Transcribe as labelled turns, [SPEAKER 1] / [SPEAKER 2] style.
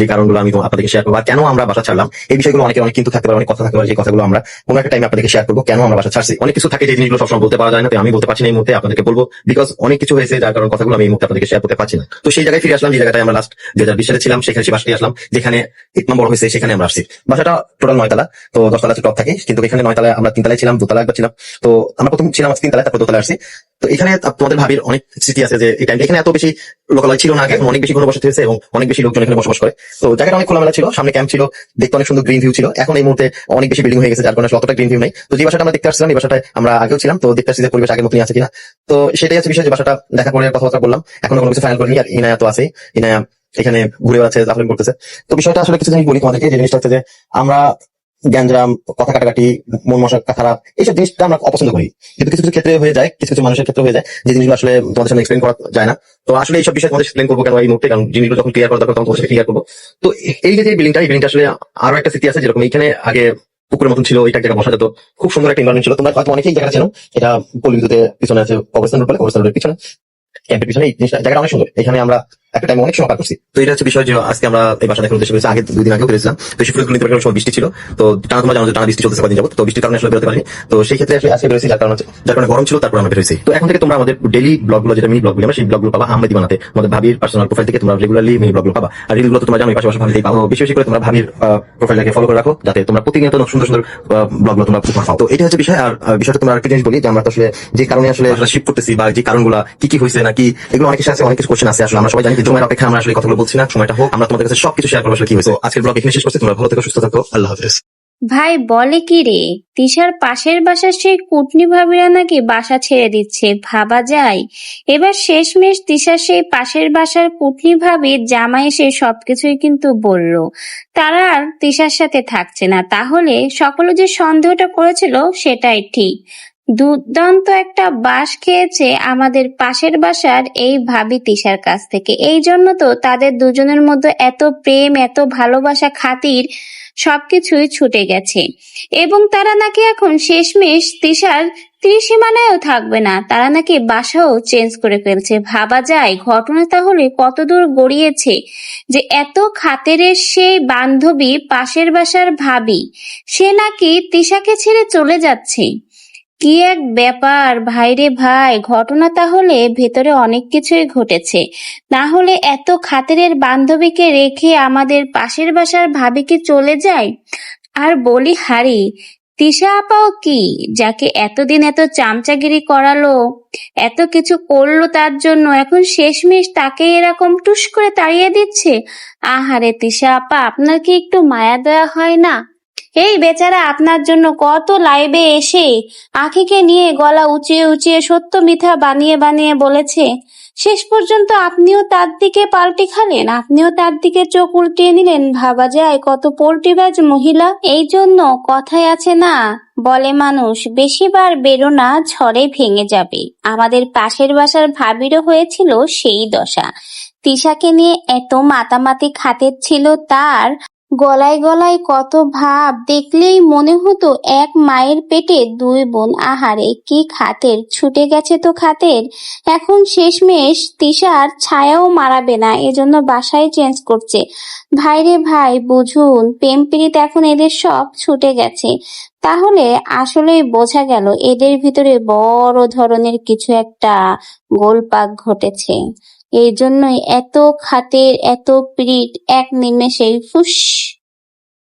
[SPEAKER 1] যে কারণগুলো আমি আপনাদেরকে শেয়ার করব কেন আমরা বাসা ছাড়লাম, এই বিষয়গুলো অনেকের অনেক কিন্তু থাকতে পারে, অনেক কথা থাকতে পারে, যে কথাগুলো আমরা কোনো একটা টাইমে আপনাদেরকে শেয়ার করব, কেন আমরা বাসা ছাড়ছি? অনেক কিছু থাকে যে জিনিসগুলো সবসময় বলতে পারা যায় না আমি বলতে পারছি না এই মুহূর্তে, আপনাদেরকে বলব বিকজ অনেক কিছু হয়েছে যার কারণে কথাগুলো আমি এই মুহূর্তে আপনাদেরকে শেয়ার করতে পারছি না। তো সেই জায়গায় ফিরে আসলাম, যে জায়গাটায় আমরা লাস্ট দুই হাজার বিশ ছিলাম, সেখানে বাসাটি আসলাম, যেখানে এক নম্বর হয়েছে, সেখানে আমরা আসছি। বাসাটা টোটাল নয়তলা, তো দশতলা টপ থাকে, কিন্তু এখানে নয়তলায় আমরা তিনতলায় ছিলাম দোতলা একবার ছিলাম। তো আমরা প্রথম ছিলাম তিনতলায়, তারপর দোতলায় আসছি। তো এখানে তোমাদের ভাবির অনেক স্মৃতি আছে যে এই টাইমটা এখানে এত বেশি লোকালয় ছিল না আগে এখন অনেক বেশি ঘনবসতি হয়েছে এবং অনেক বেশি লোকজন এখানে বসবাস করে। তো জায়গাটা অনেক খোলামেলা ছিল, সামনে ক্যাম্প ছিল, দেখতে অনেক সুন্দর গ্রিন ভিউ ছিল। এখন এই মুহূর্তে অনেক বেশি বিল্ডিং হয়ে গেছে, যার কারণে অতটা গ্রিন ভিউ নেই। তো যে বাসাটা আমরা দেখতে আসছিলাম, এই বাসাটায় আমরা আগেও ছিলাম। তো দেখতে আসছি যে পরিবেশ আগের মতনই আছে কিনা। তো সেটাই আছে বিষয় যে বাসাটা দেখা করে কথাবার্তা বললাম। এখনও কোনো কিছু ফাইনাল করিনি, আর ইনায়া তো আছে ইনায়া এখানে ঘুরে বেড়াচ্ছে জাফরিন করতেছে। তো বিষয়টা আসলে কিছু জিনিস বলি তোমাদেরকে, যে জিনিসটা হচ্ছে যে আমরা গ্যাঞ্জাম কথা কাটাকাটি, মন মশা খারাপ এইসব জিনিসটা আমরা অপছন্দ করি। কিন্তু কিছু কিছু ক্ষেত্রে হয়ে যায়, কিছু কিছু মানুষের ক্ষেত্রে হয়ে যায়, যে জিনিসগুলো আসলে তোমাদের সামনে এক্সপ্লেন করা যায় না। তো আসলে এইসব বিষয় তোমাদের এক্সপ্লেন করব কেন, এই মুহূর্তে, কারণ জিনিসগুলো যখন ক্লিয়ার করা দরকার, তখন তোমাদের ক্লিয়ার করব। তো এই যে বিল্ডিংটা এই বিল্ডিংটা আসলে আরও একটা স্মৃতি আছে, যেরকম এখানে আগে পুকুরের মতন ছিল এক জায়গায় বসা যেত। খুব সুন্দর একটা এনভারনমেন্ট ছিল। তোমরা হয়তো অনেকেই জায়গা ছিল এটা পল্লী বিদ্যুতের পিছনে আছে, কবরস্থান রোড বলে, কবরস্থান রোডের পিছনে। ক্যাম্পের পিছনে এই জিনিসটা জায়গাটা অনেক সুন্দর। এখানে আমরা একটা অনেক সময় করছি। তো এটা হচ্ছে বিষয় যে আজকে আমরা এই বাসা দেখার উদ্দেশ্যে আগে দুই দিন আগেও করেছিলাম তো সেই সময় বৃষ্টি ছিল। তো টানা জানো টানা বৃষ্টি কদিন যাব তো বৃষ্টির কারণে আসলে বেরোতে তো সেই ক্ষেত্রে আসলে আজকে বেরোছি যার কারণে যার কারণে গরম ছিল, তারপর আমরা বেরোছি তো এখন থেকে তোমরা আমাদের ডেলি ব্লগগুলো, যেটা মিনি ব্লগগুলো আমরা সেই ব্লগগুলো পাবা বানাতে আমাদের ভাবির পার্সোনাল প্রোফাইল থেকে তোমরা রেগুলারলি মিনি ব্লগগুলো পাবা। আর রিলগুলো তো তোমরা জানো ভাবি পাবো। বেশি বেশি করে তোমরা ভাবির প্রোফাইলটাকে ফলো করে রাখো, যাতে তোমরা প্রতিনিয়ত সুন্দর সুন্দর ব্লগগুলো তোমরা পাও। তো এটা হচ্ছে বিষয়। আর বিষয়টা তোমরা আরেকটা জিনিস বলি, যে আমরা আসলে যে কারণে আসলে শিফট করতেছি বা যে কারণগুলো কি কি হয়েছে নাকি এগুলো অনেক আছে, অনেক কোশ্চেন আছে। আসলে আমরা সবাই জানি সময়ের অপেক্ষা আমরা আসলে কথাগুলো বলছি না, সময়টা হোক, আমরা তোমাদের কাছে সবকিছু শেয়ার করব আসলে কি হয়েছে। আজকের ব্লগ এখানে শেষ করছি, তোমরা ভালো থেকো, সুস্থ থাকো, আল্লাহ হাফেজ।
[SPEAKER 2] ভাই, বলে কি রে? তিশার পাশের বাসার সেই কুটনি ভাবিরা নাকি বাসা ছেড়ে দিচ্ছে, ভাবা যায়? এবার শেষমেশ তিশার সেই পাশের বাসার কুটনি ভাবির জামাই এসে সবকিছুই কিন্তু বলল। তারা আর তিশার সাথে থাকছে না, তাহলে সকলে যে সন্দেহটা করেছিল সেটাই ঠিক। দুর্দান্ত একটা বাস খেয়েছে আমাদের পাশের বাসার এই ভাবি তিশার কাছ থেকে। এই জন্য তো তাদের দুজনের মধ্যে এত প্রেম, এত ভালোবাসা খাতির সবকিছুই ছুটে গেছে। এবং তারা নাকি এখন শেষমেশ তিশার ত্রিসীমানায়ও থাকবে না। তারা নাকি বাসাও চেঞ্জ করে ফেলছে। ভাবা যায়, ঘটনা তাহলে কতদূর গড়িয়েছে যে এত খাতেরের সেই বান্ধবী পাশের বাসার ভাবি, সে নাকি তিশাকে ছেড়ে চলে যাচ্ছে। কি এক ব্যাপার? ভাইরে ভাই, ঘটনা তাহলে ভেতরে অনেক কিছুই ঘটেছে। না হলে এত খাতিরের বান্ধবীকে রেখে আমাদের পাশের বাসার ভাবি কি চলে যায়? আর বলি, হারি, তিশা আপাও কি, যাকে এতদিন এত চামচাগিরি করালো, এত কিছু করল তার জন্য, এখন শেষমেশ তাকে এরকম টুস করে তাড়িয়ে দিচ্ছে? আহারে তিশা আপা, আপনার কি একটু মায়া দেওয়া হয় না? এই বেচারা আপনার জন্য কত লাইভে এসে আখিকে নিয়ে গলা উঁচিয়ে উঁচিয়ে সত্য মিথ্যা বানিয়ে বানিয়ে বলেছে। শেষ পর্যন্ত আপনিও তার দিকে পাল্টি খালেন, আপনিও তার দিকে চোখ উল্টিয়ে নিলেন। ভাবা যায় কত পোল্টিবাজ মহিলা, এই জন্য কথায় আছে না, বলে মানুষ, বেশিবার বেরো না ঝড়ে ভেঙে যাবে। আমাদের পাশের বাসার ভাবিরও হয়েছিল সেই দশা। তিশাকে নিয়ে এত মাতামাতি খাতের ছিল তার। গলায় গলায় কত ভাব দেখলেই মনে হতো এক মায়ের পেটে দুই বোন আহারে, কি খাতের? ছুটে গেছে তো খাতের। এখন শেষমেশ তিশার ছায়াও মারাবে না, এজন্য বাসায় চেঞ্জ করছে। ভাইরে ভাই, বুঝুন, প্রেম এখন এদের সব ছুটে গেছে। তাহলে আসলেই বোঝা গেল, এদের ভিতরে বড় ধরনের কিছু একটা গোলপাক ঘটেছে। এই জন্যই এত খাতের এত পিরিট এক নিমেষেই ফুস।